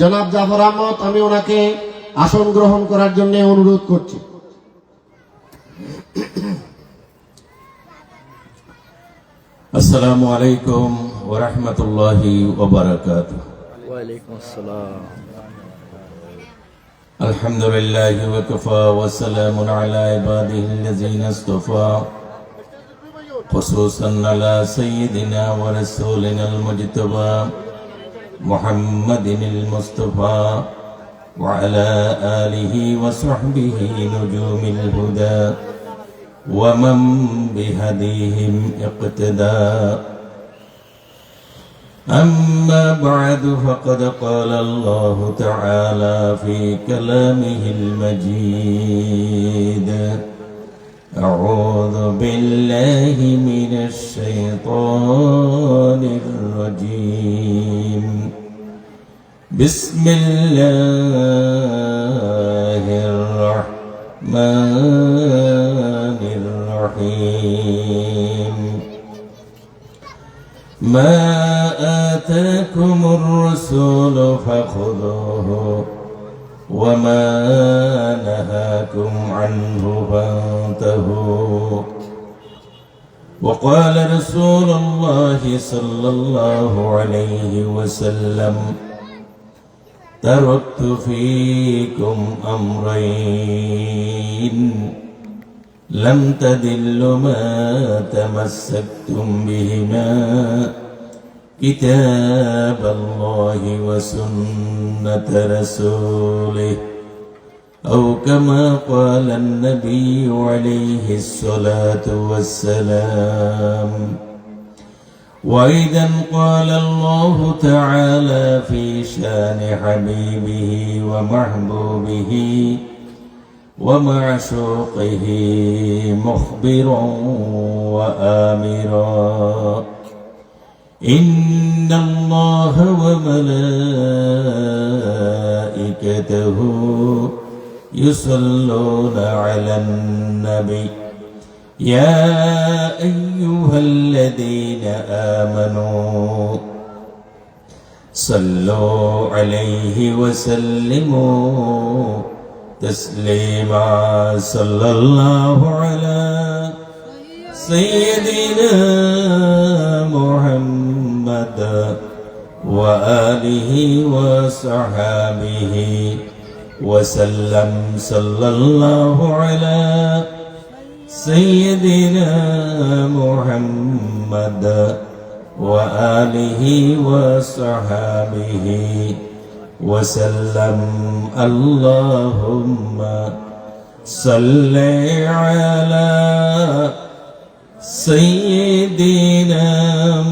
জনাব জাফর আহমদ আমি ওনাকে আসন গ্রহণ করার জন্য অনুরোধ করছি السلام عليكم ورحمة الله وبركاته ওয়ালাইকুম আসসালাম الحمد لله وكفى وسلام على عباده الذين اصطفى خصوصا على سيدنا ورسولنا المجتبى محمد المصطفى وعلى آله وصحبه نجوم الهدى ومن بهديهم اقتدى. أما بعد فقد قال الله تعالى في كلامه المجيد أعوذ بالله من الشيطان الرجيم. بسم الله الرحمن الرحيم. ما آتاكم الرسول فخذوه وما نهاكم عنه فانتهوا. وقال رسول الله صلى الله عليه وسلم تركت فيكم أمرين. لم تدلوا ما تمسكتم بهما. كتاب الله وسنة رسوله. أو كما قال النبي عليه الصلاة والسلام. وإذا قال الله تعالى في شان حبيبه ومحبوبه ومعشوقه مخبرا وآمرا. إن الله وملائكته يصلون على النبي. يا أيها الذين آمنوا صلوا عليه وسلموا تسليما صلى الله على سيدنا محمد وآله وصحابه وسلم صلى الله على سيدنا محمد وآله وصحابه وسلم. اللهم صل على سيدنا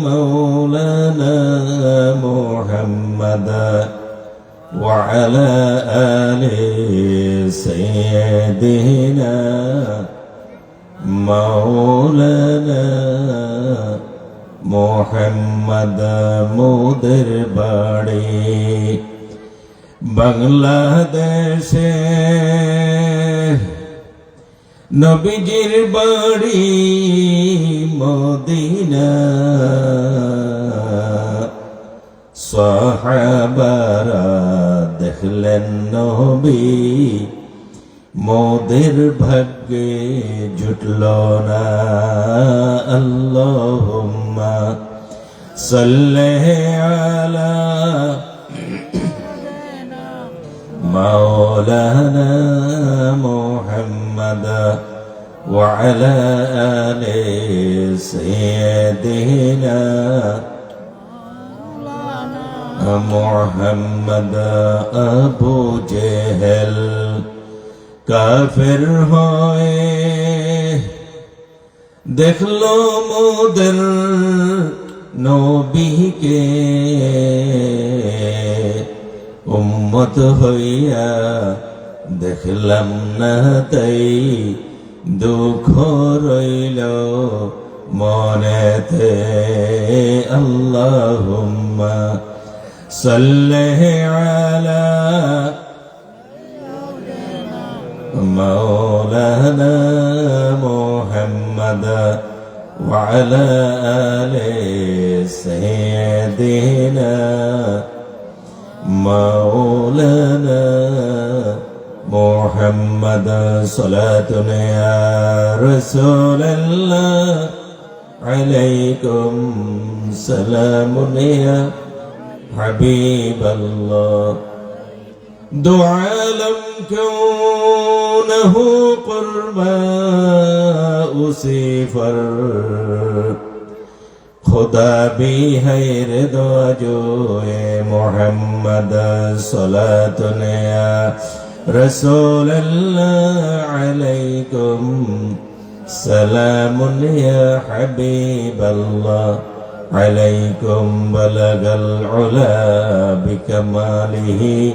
مولانا محمد وعلى آل سيدنا মৌলানা মোহাম্মদ মোদের বাড়ি বাংলাদেশে নবীজির বাড়ি মদিনা সহাবারা দেখলেন নবী মোদের ভাগ্যে জুটল না আল্লাহুম্মা সাল্লি আলা مولانا محمد وعلى آل سيدنا محمد أبو جهل কাফের হয়ে দেখল মোদের নবীকে। উম্মত হইয়া দেখলাম না তাই দুঃখ রইল মনেতে। আল্লাহুম্মা সাল্লি আলা مولانا محمد وعلى آل سيدنا مولانا محمد. صلاة يا رسول الله عليكم. سلام يا حبيب الله. دعا لم كونه قربا أسيفر. خدا بھی ہے رضا جو محمد صلاة یا رسول اللہ علیکم سلام یا حبیب اللہ. عليكم بلغ العلا بكماله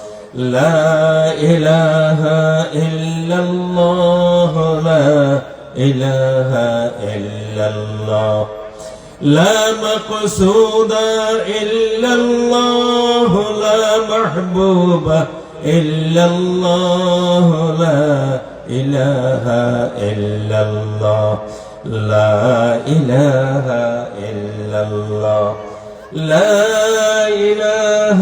لا إله إلا الله لا إله إلا الله. لا مقصود إلا الله لا محبوب إلا الله لا إله إلا الله. لا إله إلا الله. لا إله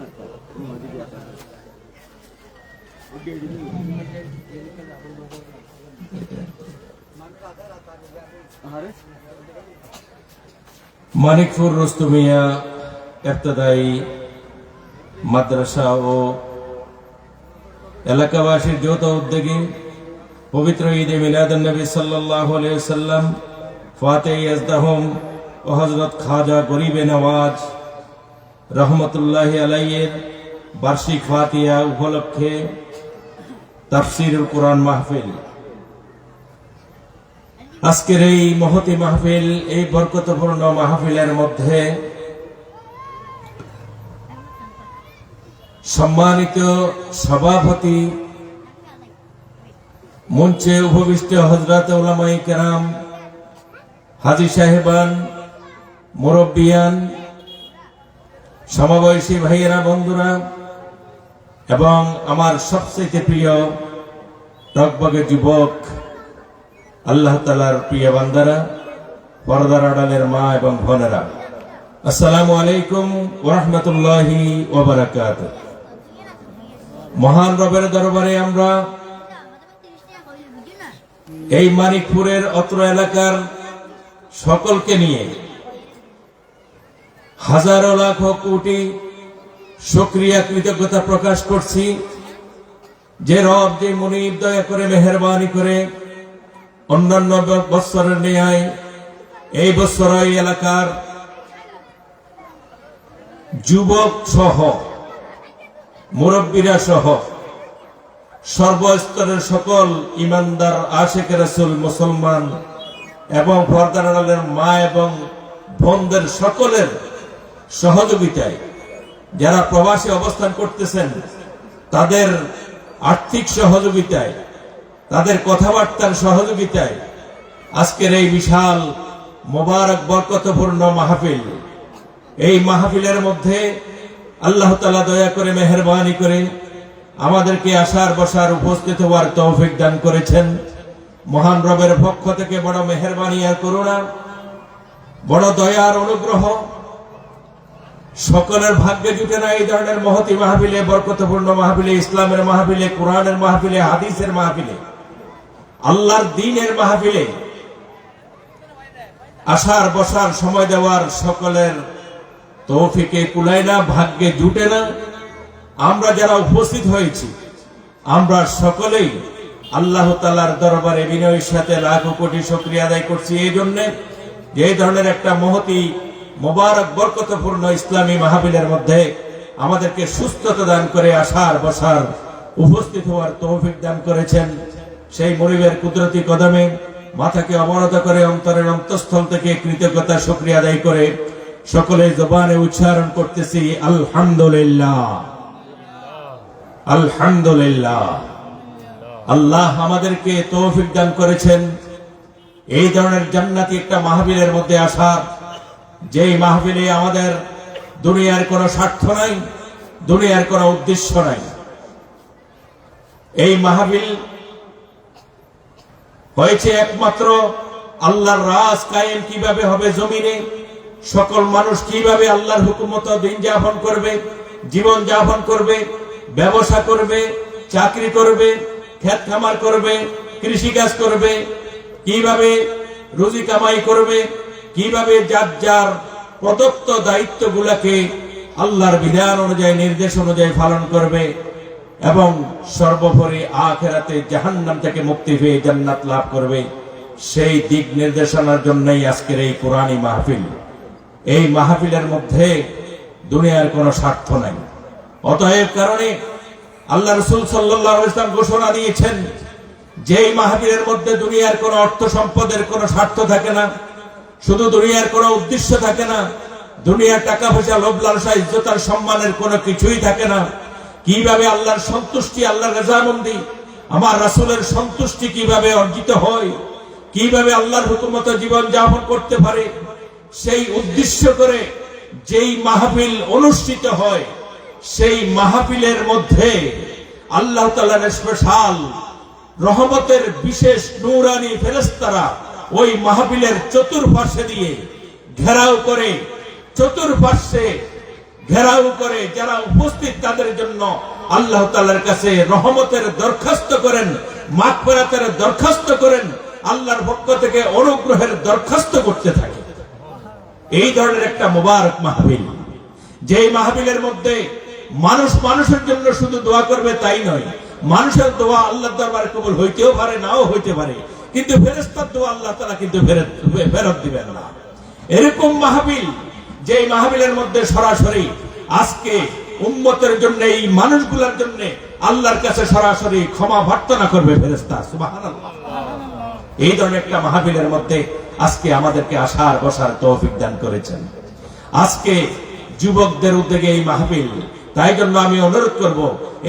মানিকপুর রুস্তুমিয়া এফতদায়ী মাদ্রাসা ও এলাকাবাসীর যৌথ উদ্যোগে পবিত্র ঈদে মিলাদুন নবী সাল্লাল্লাহু আলাইহি সাল্লাম ফাতে ইয়াজদাহুম ও হযরত খাজা গরিবে নওয়াজ রহমতুল্লাহি আলাইয়ের বার্ষিক ফাতিয়া উপলক্ষে তাফসিরুল কোরআন মাহফিল। আজকের এই মহতি মাহফিল, এই বরকতপূর্ণ মাহফিলের মধ্যে সম্মানিত সভাপতি, মঞ্চে উপবিষ্ট হজরত উলামাই কেরাম, হাজি সাহেবান, মুরব্বিয়ান, সমাবয়সী ভাইয়েরা, বন্ধুরা এবং আমার সবচেয়ে প্রিয় টকবগে যুবক, আল্লাহ তালার প্রিয় বান্দারা, পর্দার আড়ালের মা এবং বোনেরা, আসসালামু আলাইকুম ওরহমতুল্লাহি ওবরাকাত। মহান রবের দরবারে আমরা এই মানিকপুরের অত্র এলাকার সকলকে নিয়ে হাজারো লাখ কোটি সক্রিয়া, কৃতজ্ঞতা প্রকাশ করছি। যে রব, যে মনিব, দয়া করে মেহরবানি করে অন্যান্য বৎসরের ন্যায় এই বৎসর এই এলাকার যুবক সহ, মুরব্বীরা সহ, সর্বস্তরের সকল ইমানদার, আশেখ রাসুল, মুসলমান এবং আড়ালের মা এবং বোনদের সকলের সহযোগিতায় যারা প্রবাসী অবস্থান করতেছেন, তাদের আর্থিক সহযোগিতায়, তাদের কথাবার্তার সহযোগিতায় আজকের এই বিশাল মোবারক বরকতপূর্ণ মাহফিল। এই মাহফিলের মধ্যে আল্লাহ তালা দয়া করে মেহরবানি করে আমাদেরকে আসার বসার উপস্থিত হওয়ার তৌফিক দান করেছেন। মহান রবের পক্ষ থেকে বড় মেহরবানি আর করুণা, বড় দয়ার অনুগ্রহ সকলের ভাগ্যে জুটে না এই ধরনের মহতি মাহফিলে, বরকতপূর্ণ মাহফিলে, ইসলামের মাহফিলে, কোরআনের মাহফিলে, হাদিসের মাহফিলে, আল্লাহর দিনের মাহফিলে, আসার, বসার, সময় দেওয়ার সকলের তৌফিকে কুলায় না, ভাগ্যে জুটে না। আমরা যারা উপস্থিত হয়েছি, আমরা সকলেই আল্লাহ তালার দরবারে বিনয়ের সাথে লাখ কোটি সক্রিয় আদায় করছি। এই জন্যে যে ধরনের একটা মহতি মোবারক বরকতপূর্ণ ইসলামী মাহবিলের মধ্যে আমাদেরকে সুস্থতা দান করে আসার, বসার, উপস্থিত হওয়ার তৌফিক দান করেছেন সেই মরিবের কুদরতি কদমে মাথাকে অবনত করে অন্তরের অন্তঃস্থল থেকে কৃতজ্ঞতা, শুক্রিয়া আদায় করে সকলে জবানে উচ্চারণ করতেছি, আলহামদুলিল্লাহ। আলহামদুলিল্লাহ। আল্লাহ আমাদেরকে তৌফিক দান করেছেন। এই ধরনের জান্নাতি একটা মাহবিলের মধ্যে আসা যেই মাহবিলে আমাদের দুনিয়ার কোনো স্বার্থ নাই, দুনিয়ার কোনো উদ্দেশ্য নাই, এই মাহবিল হয়েছে একমাত্র আল্লাহর রাজ কায়েম কীভাবে হবে জমিনে, সকল মানুষ কীভাবে আল্লাহর হুকুমত দিন যাপন করবে, জীবন যাপন করবে, ব্যবসা করবে, চাকরি করবে ক্ষেত খামার করবে, কৃষিকাজ করবে, কীভাবে রুজি কামাই করবে কীভাবে যার যার প্রদত্ত দায়িত্বগুলোকে আল্লাহর বিধান অনুযায়ী, নির্দেশ অনুযায়ী পালন করবে এবং সর্বোপরি আখেরাতে জাহান্নাম থেকে মুক্তি পেয়ে জান্নাত লাভ করবে, সেই দিক নির্দেশনার জন্যই আজকের এই কোরআনী মাহফিল। এই মাহফিলের মধ্যে দুনিয়ার কোনো স্বার্থ নাই। অতএব কারণে আল্লাহ রসুল সাল্লাহ ইসলাম ঘোষণা দিয়েছেন যে এই মাহফিলের মধ্যে দুনিয়ার কোনো অর্থ সম্পদের কোনো স্বার্থ থাকে না শুধু দুনিয়ার কোনো উদ্দেশ্য থাকে না। দুনিয়ার টাকা পয়সা লোভ লালসা ইজ্জত আর সম্মানের কোনো কিছুই থাকে না। কীভাবে আল্লাহর সন্তুষ্টি, আল্লাহর রেজামন্দি, আমার রাসূলের সন্তুষ্টি কীভাবে অর্জিত হয়, কীভাবে আল্লাহর হুকুমত জীবন যাপন করতে পারে, সেই উদ্দেশ্য করে যেই মাহফিল অনুষ্ঠিত হয়, সেই মাহফিলের মধ্যে আল্লাহ তাআলার স্পেশাল রহমতের বিশেষ নূরানি ফেরেস্তারা ওই মাহফিলের চতুর্পার্শ্বে দিয়ে ঘেরাও করে, চতুর্পার্শ্বে ঘেরাও করে যারা উপস্থিত তাদের জন্য আল্লাহ তাআলার কাছে রহমতের দরখাস্ত করেন, মাগফিরাতের দরখাস্ত করেন, আল্লাহর পক্ষ থেকে অনুগ্রহের দরখাস্ত করতে থাকে। এই ধরনের একটা মোবারক মাহফিল। যেই মাহফিলের মধ্যে মানুষ মানুষের জন্য শুধু দোয়া করবে তাই নয়, মানুষের দোয়া আল্লাহ দরবার কবুল হইতেও পারে, নাও হইতে পারে। কিন্তু ফেরেস্তার দোয়া আল্লাহ তারা কিন্তু ফেরত দিবেন না। এরকম মাহফিল যে মাহফিলের মধ্যে সরাসরি আজকে উম্মতের জন্য, এই মানুষগুলোর জন্য আল্লাহর কাছে সরাসরি ক্ষমা প্রার্থনা করবে ফেরেস্তা এই ধরনের একটা মাহবিলের মধ্যে আজকে আমাদেরকে আসার, বসার তৌফিক দান করেছেন। আজকে যুবকদের উদ্যোগে এই মাহফিল তাই জন্য আমি অনুরোধ করব,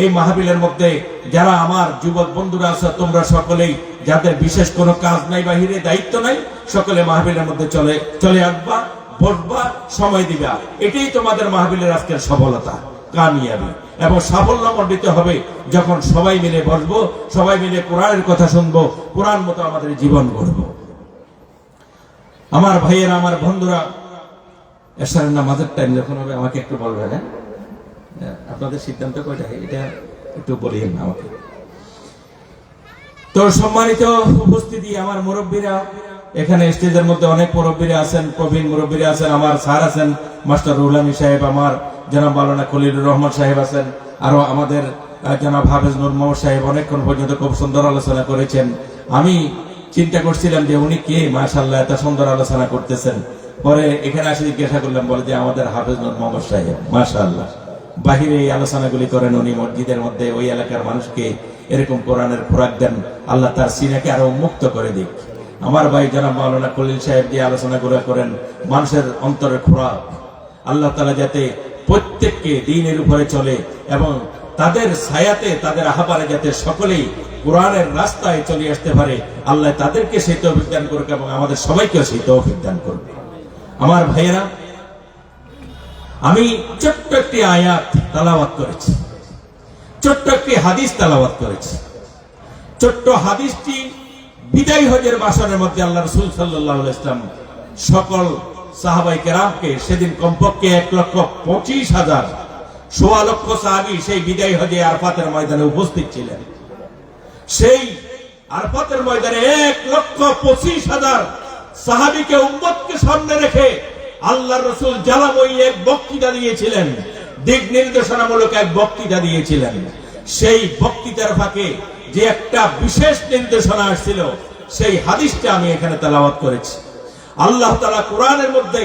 এই মাহফিলের মধ্যে যারা আমার যুবক বন্ধুরা আছে, তোমরা সকলেই যাদের বিশেষ কোনো কাজ নাই, বাহিরে দায়িত্ব নাই, সকলে মাহফিলের মধ্যে চলে চলে আসবা, বসবা, সময় দিবা। এটাই তোমাদের মাহফিলের আজকের সফলতা, কামিয়াবি। এবং সাফল্য মণ্ডিত হবে যখন সবাই মিলে বসবো, সবাই মিলে কোরআনের কথা শুনব, কোরআন মতো আমাদের জীবন গড়বো। আমার ভাইয়েরা, আমার বন্ধুরা এসারের নামাজের টাইম যখন হবে, আমাকে একটু বলবেন হ্যাঁ? আপনাদের সিদ্ধান্ত কয়টা এটা একটু বলিয়েন আমাকে। তো সম্মানিত উপস্থিতি, আমার মুরব্বীরা, এখানে স্টেজের মধ্যে অনেক মুরব্বীরা আছেন, প্রবীণ মুরব্বীরা আছেন, আমার স্যার আছেন, মাস্টার রুলামি সাহেব, আমার জনাব মাওলানা খলিলুর রহমান সাহেব আছেন, আরও আমাদের জনাব হাফেজ নুর মোহাম্মদ সাহেব অনেকক্ষণ পর্যন্ত খুব সুন্দর আলোচনা করেছেন। আমি চিন্তা করছিলাম যে উনি কে? মাশাল্লাহ এত সুন্দর আলোচনা করতেছেন। পরে এখানে আসে জিজ্ঞাসা করলাম, বলে যে আমাদের হাফেজ নুর মোহাম্মদ সাহেব মাশাল্লাহ বাহিরে আলোচনাগুলি করেন উনি, মসজিদের মধ্যে ওই এলাকার মানুষকে এরকম কোরআনের খোরাক দেন। আল্লাহ তার সিনাকে আরও মুক্ত করে দিক। আমার ভাই জনাব মাওলানা কলিল সাহেব যে আলোচনাগুলো করেন, মানুষের অন্তরের খোরাক, আল্লাহ তালা যাতে প্রত্যেককে দিনের উপরে চলে এবং তাদের ছায়াতে, তাদের আহ্বানে যাতে সকলেই কোরআনের রাস্তায় চলে আসতে পারে, আল্লাহ তাদেরকে সেই তৌফিক দান করুক এবং আমাদের সবাইকেও সেই তৌফিক দান করবে। আমার ভাইয়েরা আমি ছোট্ট একটি আয়াত তালাবাত করেছি। ছোট্ট একটি হাদিস তালাবাত করেছি। ছোট্ট হাদিসটি বিদায় হজের বাসনের মধ্যে আল্লাহ রসুল সাল্লাহ ইসলাম সকল সাহাবাই কেরামকে সেদিন কমপক্ষে এক লক্ষ পঁচিশ হাজার, সোয়া লক্ষ সাহাবি সেই বিদায় হজে আরফাতের ময়দানে উপস্থিত ছিলেন। সেই আরফাতের ময়দানে এক লক্ষ পঁচিশ হাজার সাহাবিকে উম্মতকে সামনে রেখে আল্লাহ রসুল জ্বালাময়ী এক বক্তৃতা দিয়েছিলেন। দিক নির্দেশনামূলক এক বক্তৃতা দিয়েছিলেন। সেই বক্তৃতার ফাঁকে যে একটা বিশেষ নির্দেশনা আসছিল, সেই হাদিসটা আমি এখানে তেলাওয়াত করেছি। আল্লাহ তালা কোরআনের মধ্যে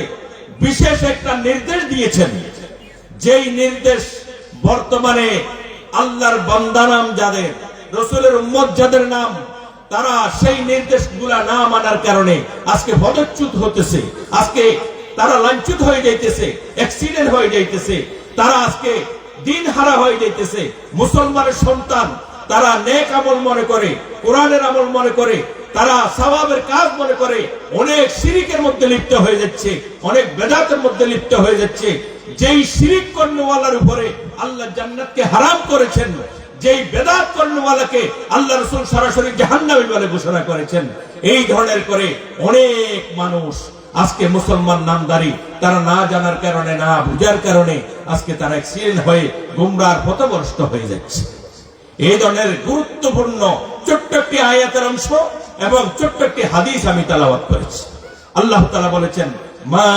বিশেষ একটা নির্দেশ দিয়েছেন। যেই নির্দেশ বর্তমানে আল্লাহর বান্দানাম যাদের, রসুলের উম্মত যাদের নাম, তারা সেই নির্দেশগুলা না মানার কারণে আজকে পদচ্যুত হতেছে। আজকে তারা লাঞ্ছিত হয়ে যাইতেছে অ্যাক্সিডেন্ট হয়ে যাইতেছে, তারা আজকে দিন হারা হয়ে যাইতেছে। মুসলমানের সন্তান, তারা নেক আমল মনে করে, কোরআনের আমল মনে করে, তারা সওয়াবের কাজ মনে করে, অনেক শিরিকের মধ্যে লিপ্ত হয়ে যাচ্ছে, অনেক বেদাতের মধ্যে লিপ্ত হয়ে যাচ্ছে। যেই শিরিক কর্ণওয়ালার উপরে আল্লাহ জান্নাতকে হারাম করেছেন, যেই বেদাত কর্ণওয়ালাকে আল্লাহ রসুল সরাসরি জাহান্নামী বলে ঘোষণা করেছেন, এই ধরনের করে অনেক মানুষ আজকে মুসলমান নামদারি, তারা না জানার কারণে, না বুঝার কারণে আজকে তারা অ্যাক্সিডেন্ট হয়ে গুমরার পথভ্রষ্ট হয়ে যাচ্ছে। এই ধরনের গুরুত্বপূর্ণ ছোট্ট একটি আয়াতের অংশ এবং ছোট্ট একটি হাদিস আমি তালাবাত করেছি। আল্লাহ তালা বলেছেন, মা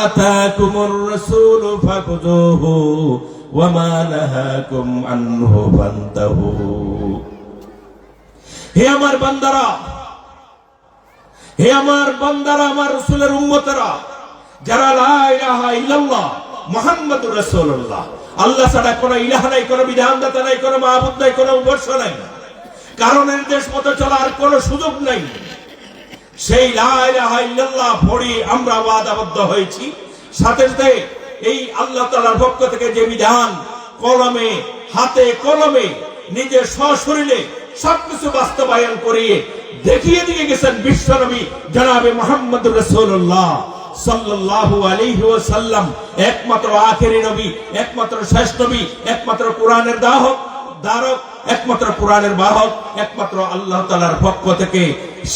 আতাকুমুর রাসূলু ফাখুযুহু ওয়া মা নাহাকুম আনহু ফান্তাহু। হে আমার বান্দারা হে আমার বান্দারা, আমার রসুলের উম্মতেরা, যারা ইল্লাল্লাহ, মুহাম্মাদুর আল্লাহ ছাড়া কোনো ইলাহ নাই, কোনো বিধানদাতা নাই, কোনো মাহবুদ নাই, কোনো উপাস্য নাই। কারও নির্দেশ মতো চলার কোনো সুযোগ নাই। সেই লা ইলাহা ইল্লাল্লাহ পড়ি আমরা ওয়াদাবদ্ধ হয়েছি। সাথে সাথে এই আল্লাহ তাআলার পক্ষ থেকে যে বিধান, কলমে, হাতে কলমে, নিজের সশরীরে সবকিছু বাস্তবায়ন করিয়ে দেখিয়ে দিয়ে গেছেন বিশ্বনবী জনাবে মোহাম্মদ রসুল্লাহ একমাত্র আখেরি নবী, একমাত্র শেষ নবী, একমাত্র কোরআনের দাহক দ্বারক একমাত্র কোরআনের বাহক, একমাত্র আল্লাহ তালার পক্ষ থেকে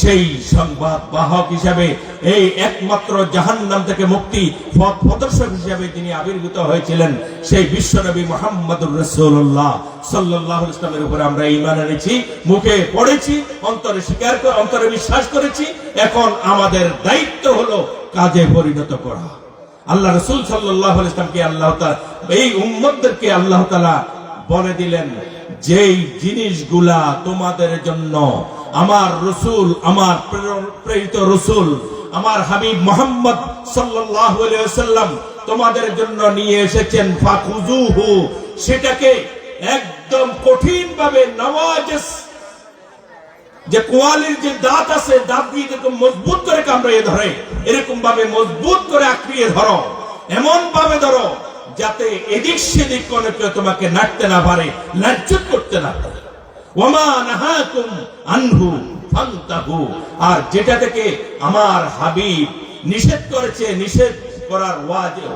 সেই সংবাদ বাহক হিসাবে, এই একমাত্র জাহান্নাম থেকে মুক্তি পথ প্রদর্শক হিসাবে তিনি আবির্ভূত হয়েছিলেন, সেই বিশ্বনবী মোহাম্মদুর রসুল্লাহ সাল্লাহ ইসলামের উপরে আমরা ইমান এনেছি, মুখে পড়েছি, অন্তরে স্বীকার করে অন্তরে বিশ্বাস করেছি, এখন আমাদের দায়িত্ব হলো কাজে পরিণত করা। আল্লাহ রসুল সাল্লাহ ইসলামকে আল্লাহ এই উম্মতদেরকে আল্লাহ তালা বলে দিলেন যেই জিনিসগুলা তোমাদের জন্য আমার রসুল, আমার প্রেরিত রসুল, আমার হাবিব মোহাম্মদ ওয়াসাল্লাম তোমাদের জন্য নিয়ে এসেছেন সেটাকে একদম কঠিন ভাবে যে কোয়ালির যে দাঁত আছে, দাঁত দিয়ে এরকম মজবুত করে কামড়িয়ে ধরে এরকম ভাবে মজবুত করে আঁকড়িয়ে ধরো এমন ভাবে ধরো যাতে এদিক সেদিক কোনো কেউ তোমাকে নাড়তে না পারে, লাজ্জত করতে না পারে। আর যেটা থেকে আমার হাবিব নিষেধ করেছে, নিষেধ করার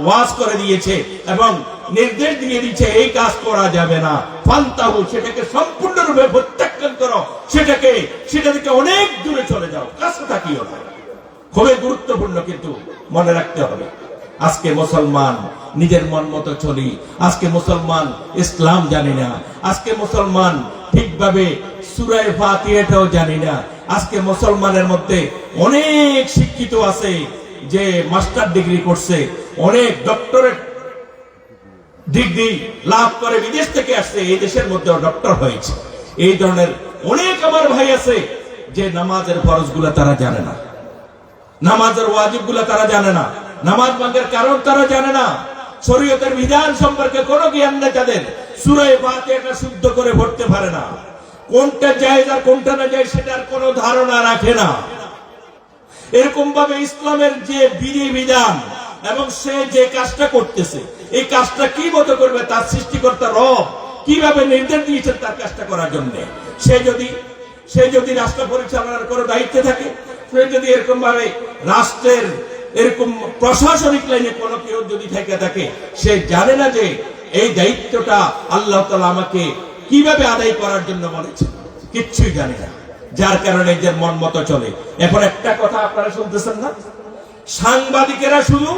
ওয়াজ করে দিয়েছে এবং নির্দেশ দিয়ে দিয়েছে, এই কাজ করা যাবে না। ফান্তাহু, সেটাকে সম্পূর্ণরূপে প্রত্যাখ্যান করো। সেটাকে, সেটা থেকে অনেক দূরে চলে যাও। কাছে থাকিও না খুবই গুরুত্বপূর্ণ কিন্তু মনে রাখতে হবে। আজকে মুসলমান নিজের মন মতো চলি। আজকে মুসলমান ইসলাম জানি না। আজকে মুসলমান ঠিকভাবে সুরায় ফাতিহাটাও জানি না। আজকে মুসলমানের মধ্যে অনেক শিক্ষিত আছে যে মাস্টার ডিগ্রি করছে, অনেক ডক্টরেট ডিগ্রি লাভ করে বিদেশ থেকে আসছে, এই দেশের মধ্যেও ডক্টর হয়েছে। এই ধরনের অনেক আমার ভাই আছে যে নামাজের ফরজ তারা জানে না। নামাজের ওয়াজিব তারা জানে না। নামাজ ভাঙ্গের কারণ তারা জানে না। শরীয়তের বিধান সম্পর্কে কোনো জ্ঞান নেই তাদের। সুরায় ফাতিহাটা শুদ্ধ করে পড়তে পারে না। কোনটা জায়েজ আর কোনটা না যায় সেটার কোনো ধারণা রাখে না। এরকম ভাবে ইসলামের যে বিধি বিধান এবং সে যে কাজটা করতেছে, এই কাজটা কি মতো করবে তার সৃষ্টিকর্তা রব কীভাবে নির্দেশ দিয়েছেন তার কাজটা করার জন্য? সে যদি সে যদি রাষ্ট্র পরিচালনার কোনো দায়িত্বে থাকে, সে যদি এরকম ভাবে রাষ্ট্রের এরকম প্রশাসনিক লাইনে কোনো কেউ যদি থেকে থাকে, সে জানে না যে এই দায়িত্বটা আল্লাহ তালা আমাকে কীভাবে আদায় করার জন্য বলেছে। কিচ্ছুই জানে না। যার কারণে যে মন মতো চলে। এখন একটা কথা আপনারা শুনতেছেন না? সাংবাদিকেরা শুধু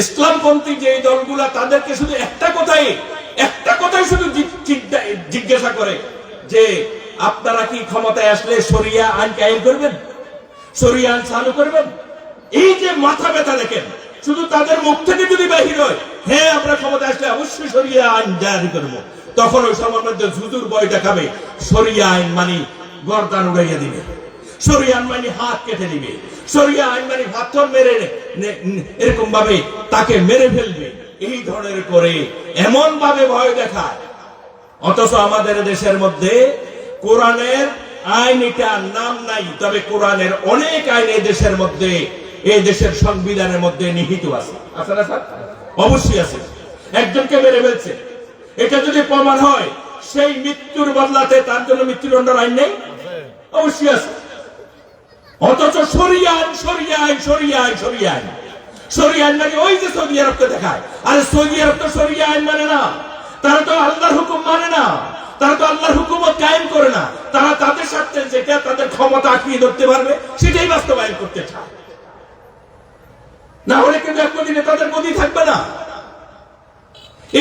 ইসলামপন্থী যে দলগুলা, তাদেরকে শুধু একটা কথাই একটা কথাই শুধু জিজ্ঞাসা করে যে, আপনারা কি ক্ষমতায় আসলে সরিয়া আইন কায়েম করবেন? সরিয়া আইন চালু করবেন? এই যে মাথা ব্যথা দেখেন, শুধু তাদের মুখ থেকে যদি বাহির হয় হ্যাঁ আমরা ক্ষমতা আসলে অবশ্যই সরিয়া আইন জারি করব। তখন ওই সময়ের মধ্যে ঝুজুর বই দেখাবে সরিয়া আইন মানি গর্দান উড়াইয়া দিবে। হাত কেটে দিবে। আইন মানি মেরে এরকম ভাবে তাকে মেরে ফেলবে। এই ধরনের করে এমন ভাবে ভয় দেখায়। অথচ আমাদের দেশের মধ্যে কোরআনের আইন এটা নাম নাই, তবে কোরআনের অনেক আইন দেশের মধ্যে এই দেশের সংবিধানের মধ্যে নিহিত আছে। আছে না, স্যার? অবশ্যই আছে। একজনকে মেরে ফেলছে। এটা যদি প্রমাণ হয়, সেই মৃত্যুর বদলাতে তার জন্য মৃত্যুদণ্ডের আইন নেই? অবশ্যই আছে। অথচ সরিয়া আইন সরিয়া আইন সরিয়া আইন সরিয়া আইন। সরিয়া আইন মানে ওই যে সৌদি দেখায়। আরে সৌদি আরব তো সরিয়া আইন মানে না। তারা তো আল্লাহর হুকুম মানে না। তারা তো আল্লাহর হুকুমত কায়েম করে না। তারা তাদের সাথে যেটা তাদের ক্ষমতা আঁকড়িয়ে ধরতে পারবে, সেটাই বাস্তবায়ন করতে চায়। না হলে কিন্তু এক একদিনে তাদের গতি থাকবে না।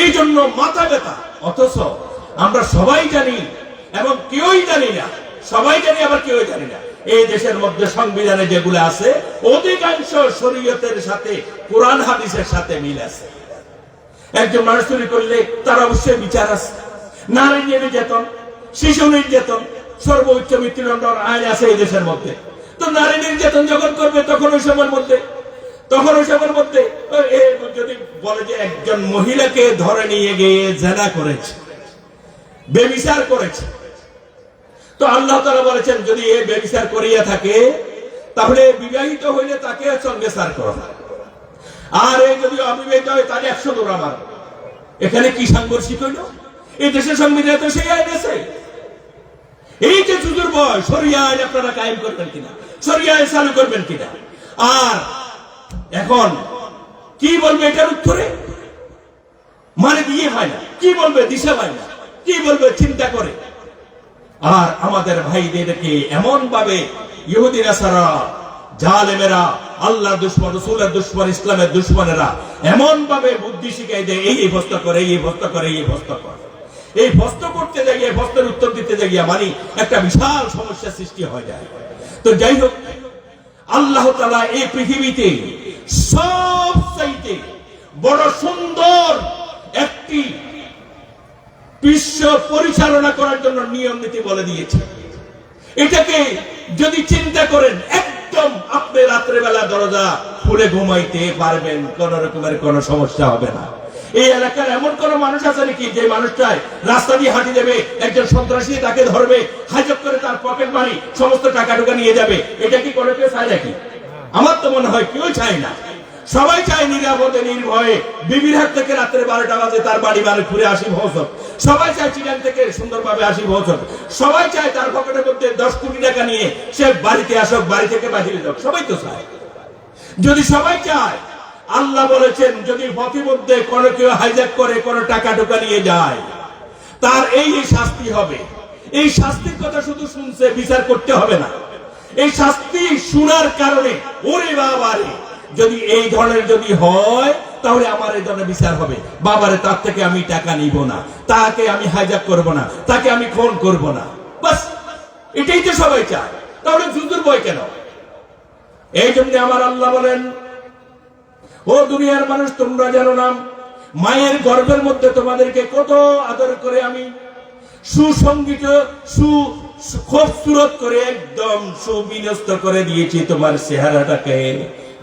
এই জন্য মাথা ব্যথা অথচ আমরা সবাই জানি এবং কেউই জানি না, সবাই জানি আবার কেউই জানি না, এই দেশের মধ্যে সংবিধানে যেগুলো আছে, অধিকাংশ শরীয়তের সাথে, কোরআন হাদিসের সাথে মিল আছে। একজন মানুষ চুরি করলে তার অবশ্যই বিচার আছে। নারী নির্যাতন, শিশু নির্যাতন, সর্বোচ্চ মৃত্যুদণ্ডর আইন আছে এই দেশের মধ্যে। তো নারী নির্যাতন যখন করবে, তখন ওই সময়ের মধ্যে তখন ওই সময়ের মধ্যে যদি বলে যে একজন মহিলাকে ধরে নিয়ে গিয়ে জেনা করেছে, বেবিচার করেছে, তো আল্লাহ তারা বলেছেন, যদি এ বেবিচার করিয়া থাকে, তাহলে বিবাহিত হইলে তাকে সঙ্গে সার করা। আর এই যদি অবিবাহিত হয়, তাহলে একশো দৌড়া মার। এখানে কি সাংঘর্ষিক হইল? এই দেশের সংবিধানে তো সেই আইন আছে। এই যে চুজুর বয় সরিয়া আইন আপনারা কায়েম করবেন কিনা? সরিয়া আইন চালু করবেন কিনা? আর এখন কি বলবে এটার উত্তরে? মানে দিয়ে হয় না। কি বলবে দিশা হয় না কি বলবে চিন্তা করে? আর আমাদের ভাইদেরকে এমন ভাবে ইহুদিরা সারা জালেমেরা আল্লাহ দুশ্মন, রসুলের দুশ্মন, ইসলামের দুশ্মনেরা এমন ভাবে বুদ্ধি শিখাই দেয়, এই এই বস্ত করে, এই বস্ত করে, এই বস্ত করে। এই বস্ত করতে যাইয়ে বস্তের উত্তর দিতে যাইয়া মানে একটা বিশাল সমস্যা সৃষ্টি হয়ে যায়। তো যাই হোক, আল্লাহ তালা এই পৃথিবীতে সব চাইতে বড় সুন্দর একটি বিশ্ব পরিচালনা করার জন্য নিয়ম নীতি বলে দিয়েছে। এটাকে যদি চিন্তা করেন, একদম আপনি রাত্রেবেলা দরজা খুলে ঘুমাইতে পারবেন, কোন রকমের কোনো সমস্যা হবে না। এই এলাকার এমন কোন মানুষ আছে নাকি, যে মানুষটাই রাস্তা দিয়ে হাঁটি দেবে, একজন সন্ত্রাসী তাকে ধরবে, হাইজক করে তার পকেট মারি, সমস্ত টাকা টুকা নিয়ে যাবে? এটা কি কোনো কেউ চায় নাকি? আমার তো মনে হয় কেউ চায় না। সবাই চায় নিরাপদে, নির্ভয়ে। বিবির হাট থেকে রাত্রে বারোটা বাজে, তার বাড়ি বাড়ি ঘুরে আসি ভৌসক সবাই চায় চিরাং থেকে সুন্দরভাবে আসি ভৌসক সবাই চায় তার পকেটের মধ্যে দশ কোটি টাকা নিয়ে সে বাড়িতে আসুক, বাড়ি থেকে বাহিরে যাক। সবাই তো চায়। যদি সবাই চায়, আল্লাহ বলেছেন, যদি পথিমধ্যে কোনো কেউ হাইজ্যাক করে, কোনো টাকা টুকা নিয়ে যায়, তার এই শাস্তি হবে। এই শাস্তির কথা শুধু শুনছে, বিচার করতে হবে না। এই শাস্তি শোনার কারণে, ওরে বাবারে যদি এই ধরনের যদি হয়, তাহলে আমার এই ধরনের বিচার হবে। বাবারে তার থেকে আমি টাকা নিব না, তাকে আমি হাইজ্যাক করব না, তাকে আমি ফোন করব না। বাস, এটাই তো সবাই চায়। তাহলে জুজুর বই কেন? এই জন্য আমার আল্লাহ বলেন, ও দুনিয়ার মানুষ, তোমরা জানো না, মায়ের গর্ভের মধ্যে তোমাদেরকে কত আদর করে আমি সুসঙ্গীত সু সু- খুবসুরত করে একদম সুবিন্যস্ত করে দিয়েছি তোমার চেহারাটাকে।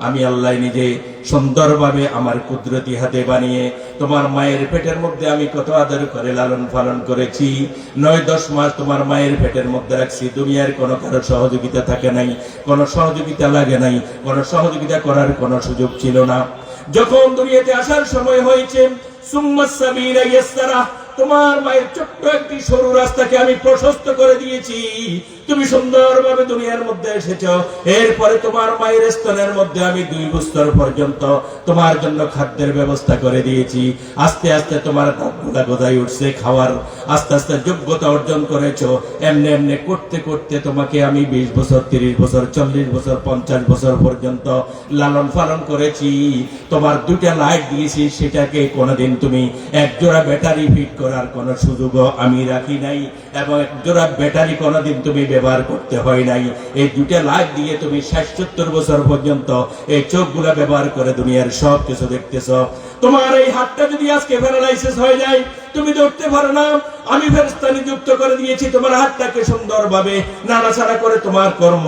আমি আল্লাহ নিজে সুন্দরভাবে আমার কুদরতি হাতে বানিয়ে তোমার মায়ের পেটের মধ্যে আমি কত আদর করে লালন পালন করেছি। নয়, দশ মাস তোমার মায়ের পেটের মধ্যে রাখছি। দুনিয়ার কোনো কারও সহযোগিতা থাকে নাই, কোনো সহযোগিতা লাগে নাই, কোনো সহযোগিতা করার কোনো সুযোগ ছিল না। যখন দুনিয়াতে আসার সময় হয়েছে, সুম্মা সাবিলা ইয়াসসারা তোমার মায়ের ছোট্ট একটি সরু রাস্তাকে আমি প্রশস্ত করে দিয়েছি। তুমি সুন্দরভাবে দুনিয়ার মধ্যে এসেছ। এরপরে তোমার মায়ের স্তনের মধ্যে আমি দুই বছর পর্যন্ত তোমার জন্য খাদ্যের ব্যবস্থা করে দিয়েছি। আস্তে আস্তে তোমার দাঁতগুলা গোদাই উঠছে খাওয়ার, আস্তে আস্তে যোগ্যতা অর্জন করেছ। এমনি এমনি করতে করতে তোমাকে আমি বিশ বছর, তিরিশ বছর, চল্লিশ বছর, পঞ্চাশ বছর পর্যন্ত লালন পালন করেছি। তোমার দুটা লাইট দিয়েছি, সেটাকে কোনোদিন তুমি এক জোড়া ব্যাটারি ফিট করার কোনো সুযোগও আমি রাখি নাই। এবং জোড়া ব্যাটারি কোনোদিন তুমি ব্যবহার করতে হয় নাই। এই দুটা লাইট দিয়ে তুমি ষাট সত্তর বছর পর্যন্ত এই চোখগুলা ব্যবহার করে দুনিয়ার সব কিছু দেখতেছ। তোমার এই হাতটা যদি আজকে প্যারালাইসিস হয়ে যায় তুমি ধরতে পারো না। আমি ফেরেশতা নিযুক্ত করে দিয়েছি, তোমার হাতটাকে সুন্দরভাবে নাড়াচাড়া করে তোমার কর্ম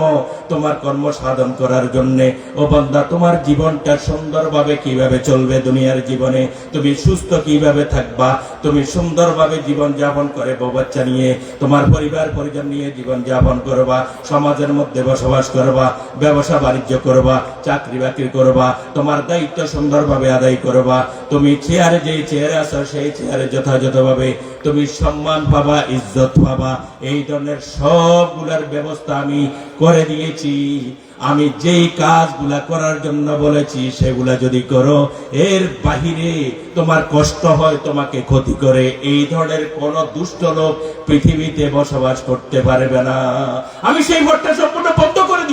তোমার কর্ম সাধন করার জন্য। ও বান্দা, তোমার জীবনটা সুন্দরভাবে কীভাবে চলবে দুনিয়ার জীবনে? তুমি সুস্থ কীভাবে থাকবা? তুমি সুন্দরভাবে জীবন যাপন করে বাচ্চা নিয়ে, তোমার পরিবার পরিজন নিয়ে জীবন যাপন করবা, সমাজের মধ্যে বসবাস করবা, ব্যবসা বাণিজ্য করবা, চাকরি বাকরি করবা, তোমার দায়িত্ব সুন্দরভাবে আদায় করবা। তুমি চেয়ারে যেই চেয়ারে আছো, সেই চেয়ারে যথাযথভাবে তুমি সম্মান পাবা, ইজ্জত পাবা। এই ধরনের সবগুলার ব্যবস্থা আমি করে দিয়েছি। আমি যেই কাজগুলা করার জন্য বলেছি, সেগুলা যদি করো, এর বাহিরে তোমার কষ্ট হয়, তোমাকে ক্ষতি করে। এই ধরনের কোন দুষ্ট লোক পৃথিবীতে বসবাস করতে পারবে না। আমি সেই ভোটটা সম্পূর্ণ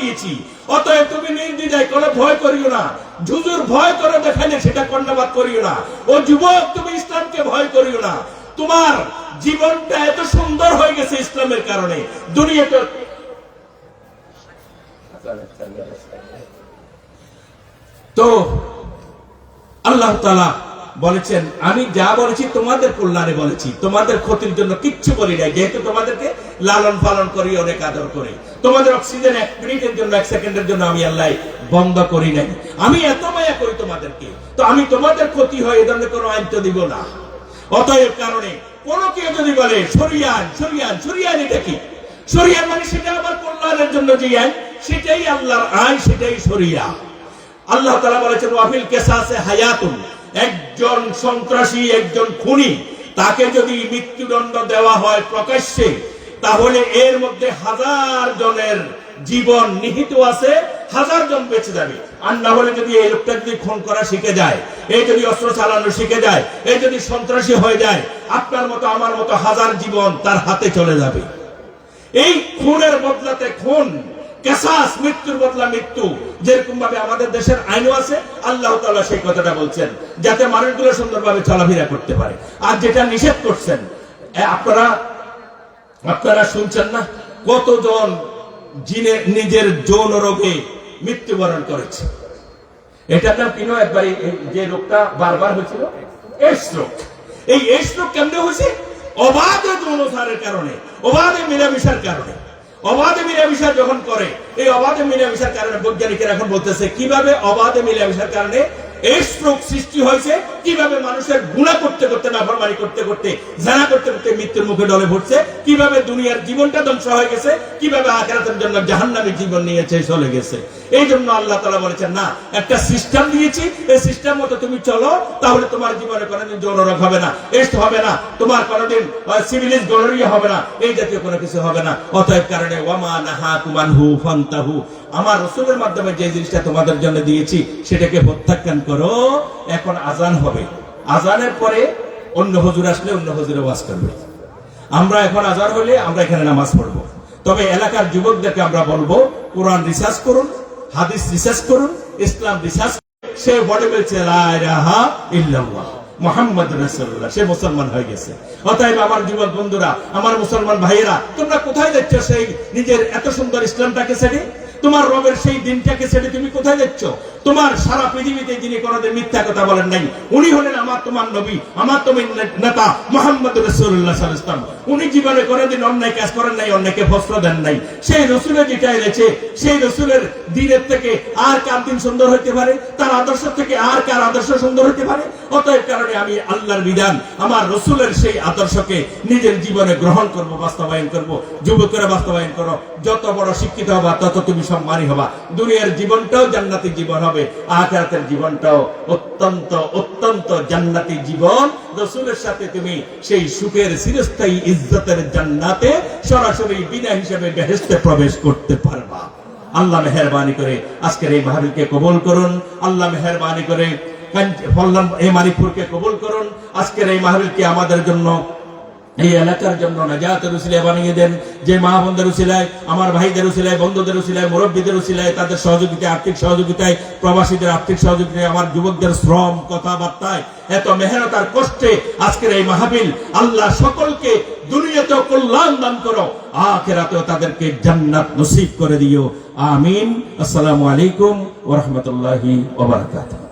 দিয়েছি। অতএব তুমি নির্দিদায় কোনো ভয় করিও না। ঝুজুর ভয় করে দেখালে সেটা কর্ণপাত করিও না। ও যুবক, তুমি ইসলামকে ভয় করিও না। তোমার জীবনটা এত সুন্দর হয়ে গেছে ইসলামের কারণে। দুনিয়াতে তো আল্লাহ তালা বলেছেন, আমি যা বলেছি তোমাদের কল্যাণে বলেছি। তোমাদের ক্ষতির জন্য কিচ্ছু বলি নাই। যেহেতু তোমাদেরকে লালন পালন করি, অনেক আদর করে। তোমাদের অক্সিজেন এক মিনিটের জন্য, এক সেকেন্ডের জন্য আমি আল্লাহ বন্ধ করি নাই। আমি এত মায়া করি তোমাদেরকে। তো আমি তোমাদের ক্ষতি হয়, এ ধরনের কোনো আইন তো দিব না। অতএব কারণে কোনো কেউ যদি বলে সরিয়ান সরিয়ান সরিয়ান এটা কি? সরিয়ান মানে সেটা আমার কল্যাণের জন্য যে আইন, সেটাই আল্লাহর আইন, সেটাই সরিয়া আল্লাহ তালা বলেছেন ওয়াফিল কেসাসে হায়াতুন। একজন সন্ত্রাসী, একজন খুনি, তাকে যদি মৃত্যুদণ্ড দেওয়া হয় প্রকাশ্যে, তাহলে এর মধ্যে হাজার জনের জীবন নিহিত আছে, হাজার জন বেঁচে যাবে। আর না হলে যদি এই লোকটা যদি খুন করা শিখে যায় এই যদি অস্ত্র চালানো শিখে যায় এই যদি সন্ত্রাসী হয়ে যায়, আপনার মতো, আমার মতো হাজার জীবন তার হাতে চলে যাবে। এই খুনের বদলাতে খুন কেসাস, মৃত্যুর বদলা মৃত্যু। যেরকম ভাবে আমাদের দেশের আইনও আছে, আল্লাহ তাআলা সেই কথাটা বলছেন, যাতে মানুষগুলো সুন্দরভাবে চলাফেরা করতে পারে। আর যেটা নিষেধ করছেন আপনারা আপনারা শুনছেন না? কতজন জিনে, নিজের যৌন রোগে মৃত্যুবরণ করেছে? এটার নাম কিনো একবার যে রোগটা বারবার হয়েছিল? এইডস রোগ। এই এইডস রোগ কেমনে হয়েছে? অবাধে যৌনসারের কারণে, অবাধে মিলামিশার কারণে। অবাধে মিলামিশা যখন করে, এই অবাধে মিলামিশার কারণে বৈজ্ঞানিকেরা এখন বলতেছে, কীভাবে অবাধে মিলামিশার কারণে সৃষ্টি হয়েছে, কীভাবে মানুষের করতে করতে করতে করতে, জানা করতে করতে মৃত্যুর মুখে পড়ছে, কীভাবে দুনিয়ার জীবনটা ধ্বংস হয়ে গেছে, কীভাবে আখেরাতের জন্য জাহান্নামী জীবন নিয়েছে চলে গেছে। এই জন্য আল্লাহ তালা বলেছেন, না, একটা সিস্টেম দিয়েছি, এই সিস্টেম মতো তুমি চলো, তাহলে তোমার জীবনে কোনোদিন যৌন হবে না এস্ট হবে না, তোমার কোনোদিন সিভিলিস গনোরিয়া হবে না, এই জাতীয় কোনো কিছু হবে না। অতএব কারণে, ওয়ামা নাহা কুমানহু ফান্তাহু। আমার রসুলের মাধ্যমে যে জিনিসটা তোমাদের জন্য দিয়েছি, সেটাকে প্রত্যাখ্যান করো, এখন আজান হবে। আজানের পরে অন্য হজুর আসলে অন্য হুজুরে ওয়াজ করবে। আমরা এখন আজান হলে আমরা এখানে নামাজ পড়ব। তবে এলাকার যুবকদেরকে আমরা বলব, কোরআন রিসার্চ করুন হাদিস রিসার্চ করুন, ইসলাম রিসার্চ সে বলে বলছে মোহাম্মদ সে মুসলমান হয়ে গেছে। অতএব আমার বন্ধুরা, আমার মুসলমান ভাইয়েরা, তোমরা কোথায় দেখছ সেই নিজের এত সুন্দর ইসলামটাকে ছেড়ে তোমার রবের সেই দিনটাকে ছেড়ে তুমি কোথায় যাচ্ছ? তোমার সারা পৃথিবীতে যিনি কোনোদিন মিথ্যা কথা বলেন নাই, উনি হলেন আমার তোমার নবী, আমার তুমি নেতা মোহাম্মদ রসুল্লাহ ইসলাম উনি জীবনে কোনোদিন অন্যায় কাজ করেন নাই, অন্যায়কে ফসল দেন নাই। সেই রসুলের যেটা এনেছে, সেই রসুলের দিনের থেকে আর কার দিন সুন্দর হইতে পারে? তার আদর্শ থেকে আর কার আদর্শ সুন্দর হইতে পারে? অতএব কারণে আমি আল্লাহর বিধান, আমার রসুলের সেই আদর্শকে নিজের জীবনে গ্রহণ করব, বাস্তবায়ন করব, যুবকেরা বাস্তবায়ন করো, যত বড় শিক্ষিত হবা, তত তুমি সম্মানী হবা। দুনিয়ার জীবনটাও জান্নাতি জীবন হবে, আখেরাতের জীবনটাও অত্যন্ত অত্যন্ত জান্নাতি জীবন। রসুলের সাথে তুমি সেই সুখের চিরস্থায়ী ইজ্জতের জান্নাতে সরাসরি বিনা হিসেবে বেহেস্তে প্রবেশ করতে পারবা। আল্লাহ মেহরবানি করে আজকের এই মাহবিলকে কবল করুন। আল্লাহ মেহরবানি করে এই মানিকপুরকে কবুল করুন। আজকের এই মাহবিলকে আমাদের জন্য এই এলাকার জন্য নাজাতের উসিলায় বানিয়ে দেন। যে মা বোনদের উসিলায়, আমার ভাইদের উসিলায়, বন্ধুদের উসিলায়, মুরব্বীদের উসিলায়, তাদের সহযোগিতায়, আর্থিক সহযোগিতায়, প্রবাসীদের আর্থিক সহযোগিতায়, আমার যুবকদের শ্রম, কথাবার্তায় এত মেহনত আর কষ্টে আজকের এই মাহাবিল আল্লাহ সকলকে দুনিয়াতেও কল্যাণ দান করো, আখেরাতেও তাদেরকে জান্নাত নসিব করে দিও। আমিন। আসসালামু আলাইকুম ওয়া রাহমাতুল্লাহি ওয়া বারাকাতুহু।